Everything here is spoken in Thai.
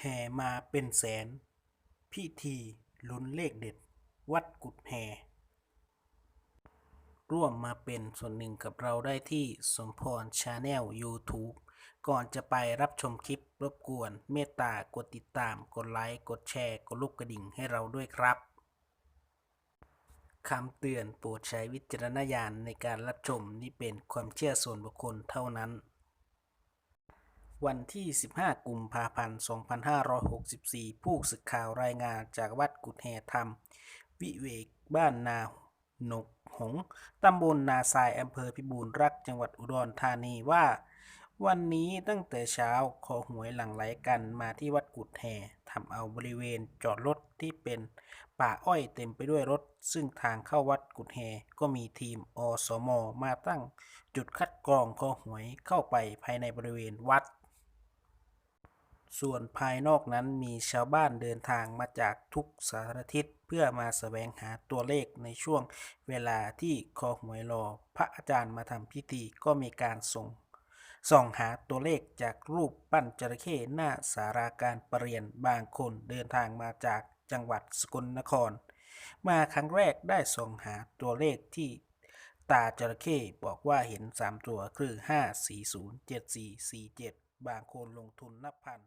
แห่มาเป็นแสน พิธีลุ้นเลขเด็ด วัดกุดแห่ ร่วมมาเป็นส่วนหนึ่งกับเราได้ที่สมพรชาแนล YouTube ก่อนจะไปรับชมคลิปรบกวนเมตตากดติดตาม กดไลค์ กดแชร์ กดลูกกระดิ่งให้เราด้วยครับคำเตือนโปรดใช้วิจารณญาณในการรับชมนี่เป็นความเชื่อส่วนบุคคลเท่านั้น วันที่ 15 กุมภาพันธ์ 2564 ผู้สื่อข่าวรายงานจากวัดกุฎแห่ธรรม วิเวกบ้านนาหนกหง ตำบลนาทรายอำเภอพิบูลรักษ์จังหวัดอุดรธานีว่า วันนี้ตั้งแต่เช้าขอหวยหลั่งไหลกันมาที่วัดกุฎแห่ทำเอาบริเวณจอดรถที่เป็นป่าอ้อยเต็มไปด้วยรถ ซึ่งทางเข้าวัดกุฎแห่ก็มีทีมอสม มาตั้งจุดคัดกรองขอหวยเข้าไปภายในบริเวณวัด ส่วนภายนอกนั้นมีชาวบ้านเดินทางมาจากทุกสารทิศเพื่อมาแสวงหาตัวเลขในช่วงเวลาที่คอหวยรอ พระอาจารย์มาทำพิธีก็มีการส่งส่องหาตัวเลขจากรูปปั้นจระเข้หน้าสาราการประเรียนบางคนเดินทางมาจากจังหวัดสกลนคร มาครั้งแรกได้ส่องหาตัวเลขที่ตาจระเข้บอกว่าเห็น 3 ตัวคือ 5 4 0 7 4 4 7 บางคนลงทุนนับพัน